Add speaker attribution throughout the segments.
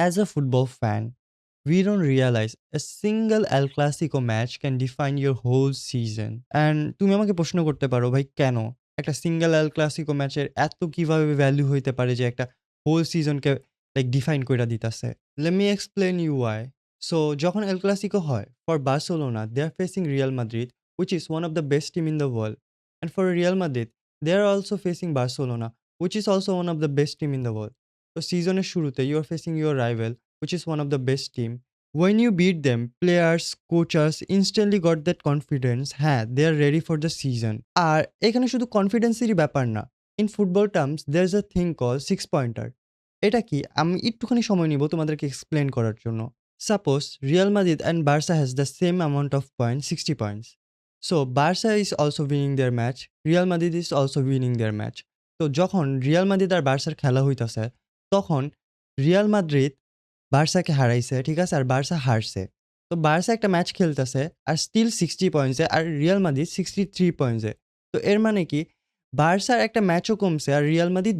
Speaker 1: As a football fan, we don't realize a single El Clasico match can define your whole season. And তুমি আমাকে প্রশ্ন করতে পারো ভাই কেন একটা সিঙ্গেল এল ক্লাসিকো ম্যাচের এত কীভাবে ভ্যালু হইতে পারে যে একটা হোল সিজনকে লাইক ডিফাইন করে দিতেছে let me explain you why so যখন এল ক্লাসিকো হয় for Barcelona they are facing Real Madrid is one of the best team in the world and for Real Madrid they are also facing Barcelona which is also one of the best team in the world তো সিজনের শুরুতে you are facing your rival which is one of the best team. When you beat them, players, coaches instantly got that confidence হ্যাঁ they are ready for the season. আর এখানে শুধু কনফিডেন্সেরই ব্যাপার না in football terms there is a thing call six pointer এটা কি? আমি একটুখানি সময় নিব তোমাদেরকে এক্সপ্লেন করার জন্য। Suppose Real Madrid and Barca has the same amount of point sixty points so Barca is also winning their match Real Madrid is also winning their match তো যখন রিয়াল মাদিদ আর বার্সার খেলা হইতাছে তখন রিয়াল মাদ্রিদ বার্সাকে হারাইছে, ঠিক আছে? আর বার্সা হারছে। তো বার্সা একটা ম্যাচ খেলতেছে আর স্টিল সিক্সটি পয়েন্টসে আর রিয়াল মাদ্রিদ সিক্সটি থ্রি পয়েন্টসে তো এর মানে কি? বার্সার একটা ম্যাচও কমছে আর রিয়াল মাদ্রিদ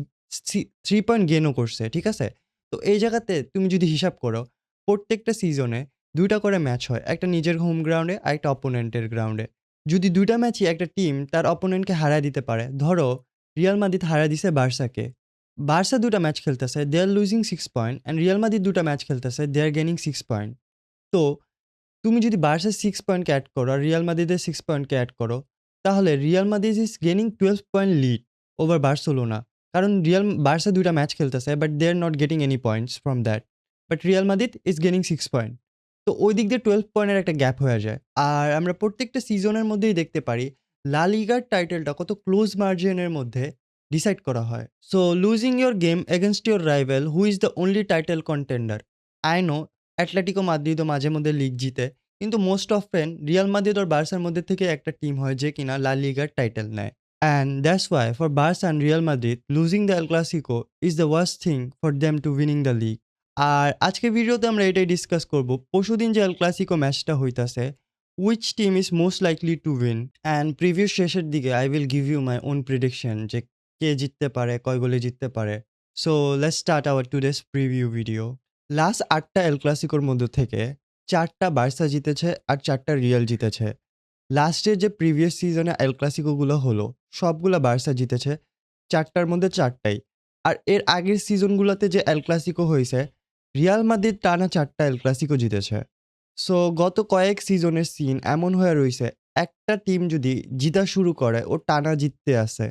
Speaker 1: থ্রি পয়েন্ট গেনও করছে, ঠিক আছে? তো এই জায়গাতে তুমি যদি হিসাব করো, প্রত্যেকটা সিজনে দুইটা করে ম্যাচ হয়, একটা নিজের হোম গ্রাউন্ডে আর একটা অপোনেন্টের গ্রাউন্ডে যদি দুইটা ম্যাচই একটা টিম তার অপোনেন্টকে হারায় দিতে পারে, ধরো রিয়াল মাদ্রিদ হারা দিছে বার্সাকে বার্সা দুটা ম্যাচ খেলতেছে they are losing six point and Real Madrid দুটা ম্যাচ খেলতেছে they are gaining six point তো, তুমি যদি বার্সার সিক্স পয়েন্টকে অ্যাড করো, আর রিয়াল মাদিদের সিক্স পয়েন্টকে অ্যাড করো, তাহলে Real Madrid is gaining twelve point lead over Barcelona কারণ রিয়াল বার্সা দুটা ম্যাচ খেলতেছে but they are not getting any points from that but Real Madrid is gaining six point তো, ওই দিক দিয়ে টুয়েলভ পয়েন্টের একটা গ্যাপ হয়ে যায়। আর আমরা প্রত্যেকটা সিজনের মধ্যেই দেখতে পারি লা লিগার টাইটেলটা কত ক্লোজ মার্জিনের মধ্যে ডিসাইড করা হয়। So losing your game against your rival who is the only title contender I know Atletico মাদ্রিদও মাঝে মধ্যে লিগ জিতে, কিন্তু most of fan Real Madrid আর বার্সার মধ্যে থেকে একটা টিম হয় যে কিনা লা লিগার টাইটেল নেয়। And that's why for Barca and Real Madrid losing the Clasico is the worst thing for them to winning the league আর আজকের ভিডিওতে আমরা এটাই ডিসকাস করব পরশুদিন যে এল ক্লাসিকো ম্যাচটা হইতাছে which team is most likely to win and previous শেষের দিকে I will give you my own prediction যে কে জিততে পারে, কয় গোলে জিততে পারে। So let's start our today's preview video last আটটা এল ক্লাসিকোর মধ্যে থেকে চারটা বার্সা জিতেছে আর চারটা রিয়াল জিতেছে। লাস্টের যে প্রিভিয়াস সিজনে এল ক্লাসিকোগুলো হলো, সবগুলো বার্সা জিতেছে, চারটার মধ্যে চারটাই। আর এর আগের সিজনগুলোতে যে এল ক্লাসিকো হয়েছে, রিয়াল মাদ্রিদ টানা চারটা এল ক্লাসিকো জিতেছে। সো গত কয়েক সিজনের সিন এমন হয়ে রয়েছে একটা টিম যদি জিতা শুরু করে, ও টানা জিততে আসে।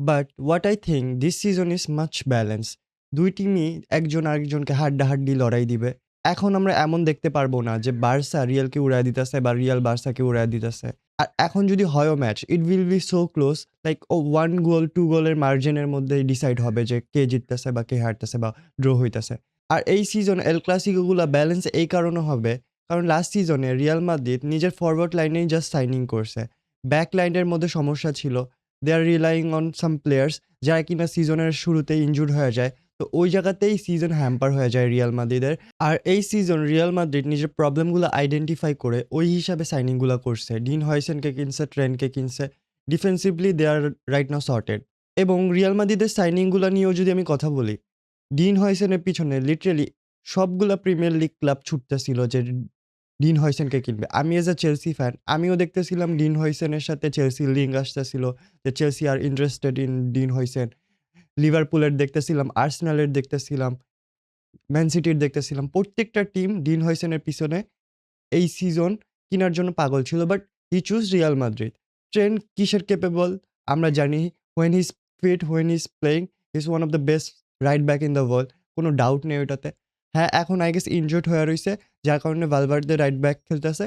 Speaker 1: But what I think this season is much balance দুই টিমই একজন আরেকজনকে হাড্ডাহাড্ডি লড়াই দিবে। এখন আমরা এমন দেখতে পারব না যে বার্সা রিয়ালকে উড়ায় দিতেছে বা রিয়াল বার্সাকে উড়ায় দিতেছে। আর এখন যদি হয়ও match it will be so close like O one goal two গোলের মার্জিনের মধ্যে ডিসাইড হবে যে কে জিততেছে বা কে হারতেছে বা ড্র হইতেছে। আর এই সিজন এল ক্লাসিকোগুলো ব্যালেন্স এই কারণে হবে, কারণ লাস্ট সিজনে রিয়াল মাদ্রিদ নিজের ফরওয়ার্ড লাইনেই জাস্ট সাইনিং করছে। ব্যাক লাইনের মধ্যে সমস্যা ছিল। They are relying on some players যারা কিনা সিজনের শুরুতে ইনজুর্ড হয়ে যায়। তো ওই জায়গাতেই সিজন হ্যাম্পার হয়ে যায় রিয়াল মাদ্রিদের আর এই সিজন রিয়াল মাদ্রিদ নিজের প্রবলেমগুলো আইডেন্টিফাই করে, ওই হিসাবে সাইনিংগুলো করছে। ডিন হয়সেনকে কিনছে ট্রেনকে কিনছে। Defensively they are right now sorted এবং রিয়াল মাদ্রিদের সাইনিংগুলো নিয়েও যদি আমি কথা বলি ডিন হয়সেনের পিছনে লিটারেলি সবগুলা প্রিমিয়ার লিগ ক্লাব ছুটতেছিল যে ডিন হয়সেনকে কিনবে। আমি এজ এ চেলসি ফ্যান আমিও দেখতেছিলাম ডিন হয়সেনের সাথে চেলসি লিঙ্ক আসতেছিল যে Chelsea are interested in Dean Huijsen লিভারপুলের দেখতেছিলাম আর্সেনালের দেখতেছিলাম ম্যান সিটির দেখতেছিলাম। প্রত্যেকটা টিম ডিন হয়সেনের পিছনে এই সিজন কেনার জন্য পাগল ছিল but he choose Real Madrid Trent কিসের ক্যাপেবল আমরা জানি when his fit when his playing is one of the best right back in the world কোনো ডাউট নেই ওটাতে হ্যাঁ এখন আই গেস ইনজোর্ড হয়ে রয়েছে যার কারণে ভালভার্দে রাইট ব্যাক খেলতেছে।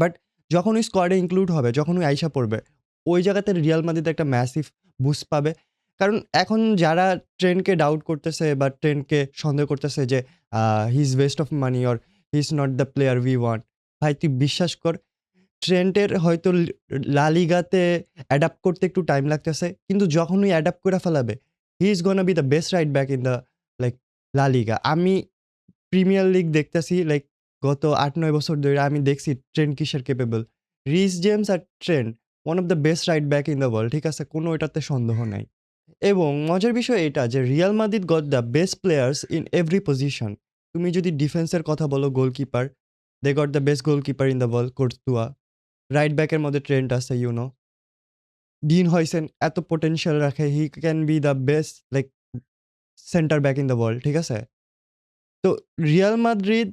Speaker 1: বাট যখন ওই স্কোয়াডে ইনক্লুড হবে, যখন ওই আইসা পড়বে, ওই জায়গাতে রিয়াল মাদ্রিদ একটা ম্যাসিভ বুস্ট পাবে। কারণ এখন যারা ট্রেনকে ডাউট করতেছে বা ট্রেনকে সন্দেহ করতেছে যে he is waste of money or he is not the player we want ভাই, তুই বিশ্বাস কর ট্রেন্টের হয়তো লালিগাতে অ্যাডাপ্ট করতে একটু টাইম লাগতেছে, কিন্তু যখন ওই অ্যাডাপ্ট করে ফেলাবে he is gonna be the best right back in the like La Liga আমি প্রিমিয়ার লিগ দেখতেছি লাইক গত আট নয় বছর ধরে আমি দেখছি ট্রেন্ড কিসের capable Reece James R Trent one of the best right back in the world ঠিক আছে? কোনো এটাতে সন্দেহ নাই। এবং মজার বিষয় এটা যে Real Madrid got the best players in every position তুমি যদি ডিফেন্সের কথা বলো goalkeeper they got the best goalkeeper in the world Courtois right ব্যাকের মধ্যে ট্রেন্ড আছে ইউনো ডিন হয়েছেন এত পোটেনশিয়াল রাখে he can be the best like centre back in the world ঠিক আছে? তো রিয়াল মাদ্রিদ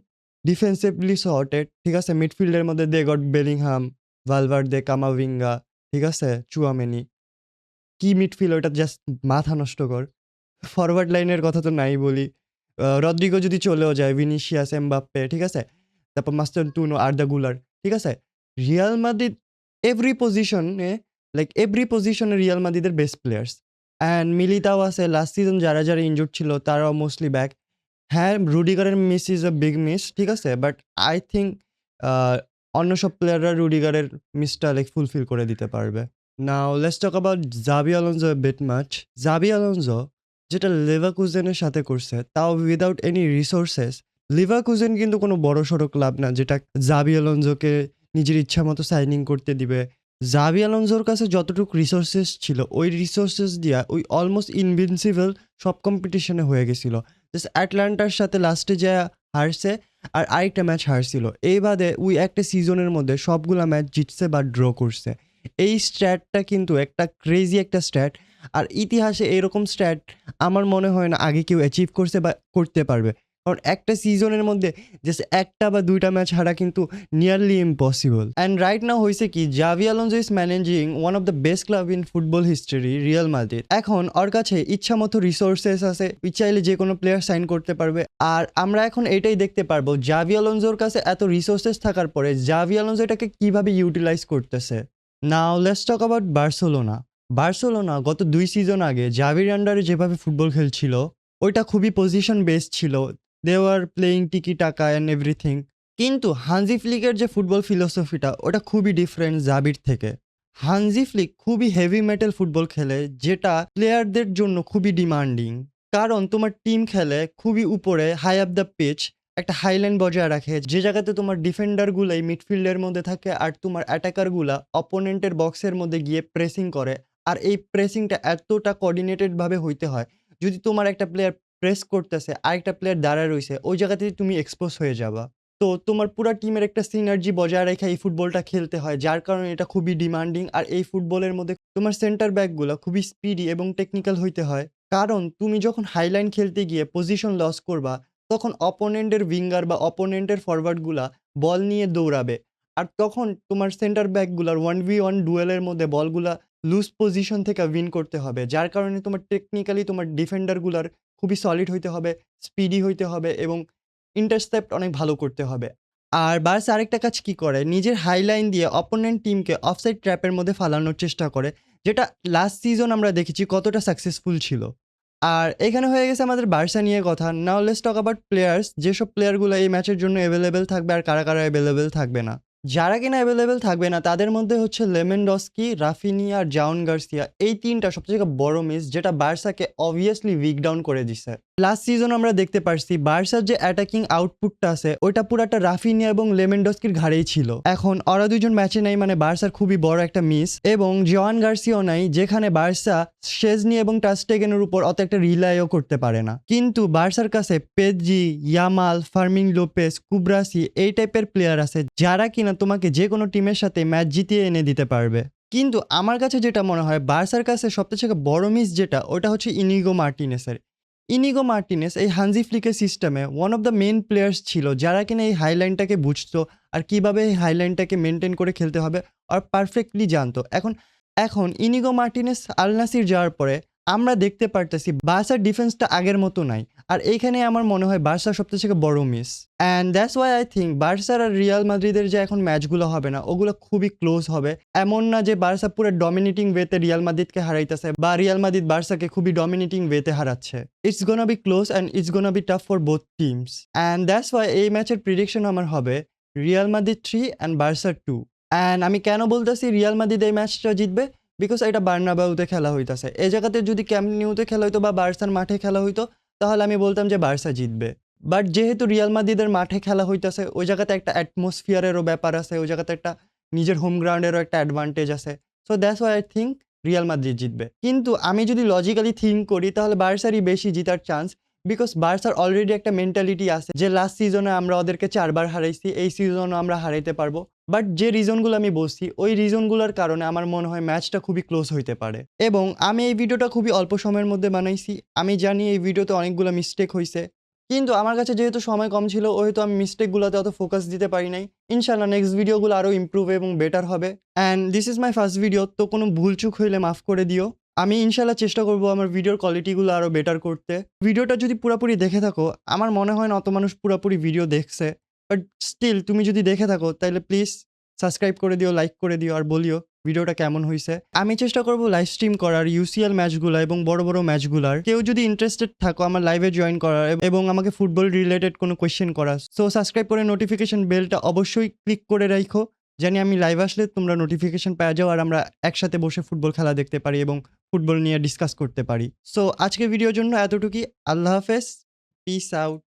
Speaker 1: ডিফেন্সিভলি সর্টেড ঠিক আছে? মিডফিল্ডের মধ্যে they got Bellingham Valverde they Camavinga ঠিক আছে? চুয়ামেনি কি মিডফিল্ড ওটা জাস্ট মাথা নষ্ট কর। ফরওয়ার্ড লাইনের কথা তো নাই বলি। রদ্রিগো যদি চলেও যায় ভিনিসিয়াস এমবাপ্পে ঠিক আছে? তারপর মাস্টার টুনো আর্দা গুলার ঠিক আছে? রিয়াল মাদ্রিদ এভরি পজিশনে লাইক এভরি পজিশনে রিয়াল মাদ্রিদের বেস্ট প্লেয়ার্স অ্যান্ড মিলিতাও আছে লাস্ট সিজন যারা যারা ইনজুর্ড ছিল, তারাও মোস্টলি ব্যাক হ্যাঁ রুডিগারের miss is a big miss ঠিক আছে? বাট আই থিঙ্ক অন্য সব প্লেয়াররা রুডিগারের মিসটা লাইক ফুলফিল করে দিতে পারবে। Now let's talk about Xabi Alonso bet much Xabi Alonso যেটা লেভাকুজেনের সাথে করছে, তাও উইদাউট এনি রিসোর্সেস লিভাকুজেন কিন্তু কোনো বড় সড়ো ক্লাব না, যেটা জাবি আলোনজোকে নিজের ইচ্ছা মতো সাইনিং করতে দিবে। জাবি আলোনজোর কাছে যতটুকু রিসোর্সেস ছিল, ওই রিসোর্সেস দিয়া, ওই অলমোস্ট ইনভিনসিবল সব কম্পিটিশনে হয়ে গেছিল। জাস্ট অ্যাটলান্টার সাথে লাস্টে যা হারছে, আর আরেকটা ম্যাচ হারছিল। এই বাদে ওই একটা সিজনের মধ্যে সবগুলা ম্যাচ জিতছে বা ড্র করছে। এই স্ট্যাটটা কিন্তু একটা ক্রেজি একটা স্ট্যাট আর ইতিহাসে এরকম স্ট্যাট আমার মনে হয় না আগে কেউ অ্যাচিভ করছে বা করতে পারবে। কারণ একটা সিজনের মধ্যে জাস্ট একটা বা দুইটা ম্যাচ হারা কিন্তু nearly impossible and right now হয়েছে কি Xavi Alonso is managing one of the best club in football history Real Madrid এখন ওর কাছে ইচ্ছা মতো রিসোর্সেস আছে চাইলে যে কোনো প্লেয়ার সাইন করতে পারবে। আর আমরা এখন এটাই দেখতে পারব জাভি আলোনজোর কাছে এত রিসোর্সেস থাকার পরে জাভি আলোনজো এটাকে কীভাবে ইউটিলাইজ করতেছে? Now let's talk about Barcelona Barcelona গত দুই সিজন আগে জাভির আন্ডারে যেভাবে ফুটবল খেলছিল, ওইটা খুবই পজিশন বেসড ছিল। They R playing tiki taka and everything কিন্তু হানজি ফ্লিকের যে ফুটবল ফিলোসফিটা ওটা খুবই ডিফারেন্ট জাবির থেকে হানজি ফ্লিক খুবই হেভি মেটাল ফুটবল খেলে যেটা প্লেয়ারদের জন্য খুবই ডিমান্ডিং কারণ তোমার টিম খেলে খুবই উপরে হাই আপ দ্য পিচ একটা হাইল্যান্ড বজায় রাখে যে জায়গাতে তোমার ডিফেন্ডারগুলাই মিডফিল্ডের মধ্যে থাকে আর তোমার অ্যাটাকারগুলা অপোনেন্টের বক্সের মধ্যে গিয়ে প্রেসিং করে আর এই প্রেসিংটা এতটা কোঅর্ডিনেটেডভাবে হইতে হয় যদি তোমার একটা প্লেয়ার প্রেস করতেছে, আরেকটা প্লেয়ার দাঁড়ায় রয়েছে ওই জায়গাতে তুমি এক্সপোজ হয়ে যাবা। তো তোমার পুরো টিমের একটা সিনার্জি বজায় রেখে এই ফুটবলটা খেলতে হয়, যার কারণে এটা খুবই ডিমান্ডিং আর এই ফুটবলের মধ্যে তোমার সেন্টার ব্যাকগুলো খুবই স্পিডি এবং টেকনিক্যাল হইতে হয়। কারণ তুমি যখন হাইলাইন খেলতে গিয়ে পজিশন লস করবা, তখন অপোনেন্টের উইঙ্গার বা অপোনেন্টের ফরওয়ার্ডগুলা বল নিয়ে দৌড়াবে। আর তখন তোমার সেন্টার ব্যাকগুলার ওয়ান ভি ওয়ান ডুয়েলের মধ্যে বলগুলা লুজ পজিশন থেকে উইন করতে হবে, যার কারণে তোমার টেকনিক্যালি তোমার ডিফেন্ডারগুলার খুবই সলিড হইতে হবে স্পিডি হইতে হবে এবং ইন্টারসেপ্ট অনেক ভালো করতে হবে। আর বার্স আরেকটা কাজ কি করে? নিজের হাইলাইন দিয়ে অপোনেন্ট টিমকে অফসাইড ট্র্যাপের মধ্যে ফালানোর চেষ্টা করে, যেটা লাস্ট সিজন আমরা দেখেছি কতটা সাকসেসফুল ছিল। আর এখানে হয়ে গেছে আমাদের বার্সা নিয়ে কথা। Now let's talk about players যেসব প্লেয়ারগুলো এই ম্যাচের জন্য অ্যাভেলেবেল থাকবে আর কারা কারা অ্যাভেলেবেল থাকবে না। যারা কিনা অ্যাভেলেবেল থাকবে না, তাদের মধ্যে হচ্ছে লেমেন্ডস্কি রাফিনিয়া আর জাউন গার্সিয়া এই তিনটা সবথেকে বড় মিস যেটা বার্সাকে অবভিয়াসলি উইক ডাউন করে দিছে। লাস্ট সিজন আমরা দেখতে পারছি বার্সার যে অ্যাটাকিং আউটপুটটা আছে, ওইটা পুরাটা রাফিনিয়া এবং লেমেন্ডস্কির ঘাড়েই ছিল। এখন ওরা দুজন ম্যাচে নাই মানে বার্সার খুবই বড় একটা মিস এবং জোয়ান গার্সিও নাই, যেখানে বার্সা শেজনি এবং টাস্টেগেনের উপর অত একটা রিলাইও করতে পারে না। কিন্তু বার্সার কাছে পেজি ইয়ামাল ফার্মিং লোপেস কুব্রাসি এই টাইপের প্লেয়ার আছে যারা কিনা তোমাকে যে কোনো টিমের সাথে ম্যাচ জিতিয়ে এনে দিতে পারবে। কিন্তু আমার কাছে যেটা মনে হয়, বার্সার কাছে সবথেকে বড় মিস যেটা, ওটা হচ্ছে ইনিগো মার্টিনেসের ইনিগো মার্টিনেস এই হানজি ফ্লিকের সিস্টেমে one of the main players ছিল, যারা কিনা এই হাইলাইনটাকে বুঝতো আর কীভাবে এই হাইলাইনটাকে মেনটেন করে খেলতে হবে, আর পারফেক্টলি জানতো। এখন এখন ইনিগো মার্টিনেস আলনাসির যাওয়ার পরে আমরা দেখতে পারতেছি বার্সার ডিফেন্সটা আগের মতো নাই। আর এইখানে আমার মনে হয় বার্সার সবথেকে বড় miss and that's why I think বার্সার আর রিয়াল মাদ্রিদের যে এখন ম্যাচগুলো হবে না, ওগুলো খুবই ক্লোজ হবে। এমন না যে বার্সা পুরো ডমিনেটিং ওয়েতে রিয়াল মাদ্রিদকে হারাইতেছে বা রিয়াল মাদ্রিদ বার্সাকে খুবই ডমিনেটিং ওয়েতে হারাচ্ছে। It's gonna be close and it's gonna be tough for both teams and that's why এই ম্যাচের প্রিডিকশন আমার হবে Real Madrid three and Barca two and আমি কেন বলতেছি রিয়াল মাদ্রিদ এই ম্যাচটা জিতবে? বিকজ এটা বার্নাবাউতে খেলা হইতাছে। এই জায়গাতে যদি ক্যাম্প নিউতে খেলা হইতো বা বার্সার মাঠে খেলা হইতো, তাহলে আমি বলতাম যে বার্সা জিতবে। বাট যেহেতু রিয়াল মাদ্রিদের মাঠে খেলা হইতাছে, ওই জায়গাতে একটা অ্যাটমসফিয়ারেরও ব্যাপার আছে, ওই জায়গাতে একটা নিজের হোম গ্রাউন্ডেরও একটা অ্যাডভান্টেজ আছে। So that's why I think Real Madrid জিতবে। কিন্তু আমি যদি লজিক্যালি থিঙ্ক করি, তাহলে বার্সারই বেশি জিতার চান্স বিকজ বার্সার অলরেডি একটা মেন্টালিটি আছে যে লাস্ট সিজনে আমরা ওদেরকে চারবার হারাইছি, এই সিজনও আমরা হারাইতে পারব। বাট যে রিজনগুলো আমি বলছি, ওই রিজনগুলোর কারণে আমার মনে হয় ম্যাচটা খুবই ক্লোজ হইতে পারে। এবং আমি এই ভিডিওটা খুবই অল্প সময়ের মধ্যে বানাইছি। আমি জানি এই ভিডিওতে অনেকগুলো মিস্টেক হয়েছে কিন্তু আমার কাছে যেহেতু সময় কম ছিল হয়তো আমি মিস্টেকগুলোতে অত ফোকাস দিতে পারি নাই। ইনশাল্লাহ নেক্সট ভিডিওগুলো আরও ইমপ্রুভ এবং বেটার হবে। And this is my first video তো কোনো ভুলচুক হইলে মাফ করে দিও। আমি ইনশাল্লাহ চেষ্টা করব আমার ভিডিওর কোয়ালিটিগুলো আরও বেটার করতে। ভিডিওটা যদি পুরোপুরি দেখে থাকো, আমার মনে হয় না অত মানুষ পুরোপুরি ভিডিও দেখছে। বাট স্টিল তুমি যদি দেখে থাকো তাহলে প্লিজ সাবস্ক্রাইব করে দিও লাইক করে দিও, আর বলিও ভিডিওটা কেমন হয়েছে আমি চেষ্টা করব লাইভ স্ট্রিম করার ইউসিএল ম্যাচগুলো এবং বড় বড় ম্যাচগুলার কেউ যদি ইন্টারেস্টেড থাকো, আমার লাইভে জয়েন করার এবং আমাকে ফুটবল রিলেটেড কোনো কোয়েশ্চেন করার। সো সাবস্ক্রাইব করে নোটিফিকেশন বেলটা অবশ্যই ক্লিক করে রাখো জানি আমি লাইভ আসলে তোমরা নোটিফিকেশন পেয়ে যাও, আর আমরা একসাথে বসে ফুটবল খেলা দেখতে পারি এবং ফুটবল নিয়ে ডিসকাস করতে পারি। সো আজকে ভিডিওর জন্য এতটুকুই। আল্লাহ হাফেজ। Piece out